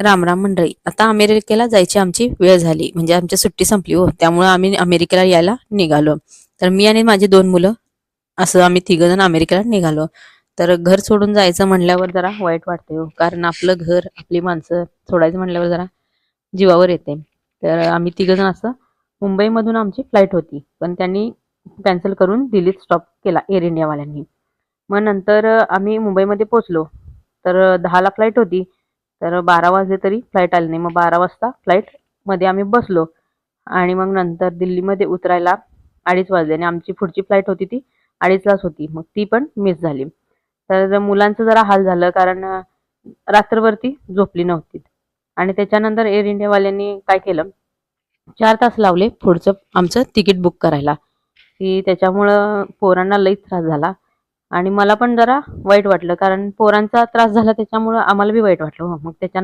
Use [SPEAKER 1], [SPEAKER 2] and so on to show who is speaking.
[SPEAKER 1] राम राम मंडळी. आता अमेरिकेला जायची आमची वेळ झाली. म्हणजे आमची सुट्टी संपली हो. त्यामुळे आम्ही अमेरिकेला यायला निघालो. तर मी आणि माझी दोन मुलं असं आम्ही तिघजण अमेरिकेला निघालो. तर घर सोडून जायचं म्हणल्यावर जरा वाईट वाटते हो. कारण आपलं घर आपली माणसं सोडायचं म्हणल्यावर जरा जीवावर येते. तर आम्ही तिघजण असं मुंबईमधून आमची फ्लाईट होती. पण त्यांनी कॅन्सल करून दिल्लीत स्टॉप केला एअर इंडियावाल्यांनी. मग नंतर आम्ही मुंबईमध्ये पोचलो तर दहाला फ्लाईट होती. तर बारा वाजले तरी फ्लाईट आली नाही. मग बारा वाजता फ्लाईटमध्ये आम्ही बसलो. आणि मग नंतर दिल्लीमध्ये उतरायला अडीच वाजले आणि आमची पुढची फ्लाईट होती ती अडीचलाच होती. मग ती पण मिस झाली. तर मुलांचं जरा हाल झालं कारण रात्रभरती झोपली नव्हती. आणि त्याच्यानंतर एअर इंडियावाल्यांनी काय केलं? चार तास लावले पुढचं आमचं तिकीट बुक करायला. की त्याच्यामुळं पोरांना लईच त्रास झाला. आणि मला पण जरा वाईट वाटलं कारण पोरांचा त्रास झाला त्याच्यामुळं आम्हाला बी वाईट वाटलं हो. मग त्याच्यानंतर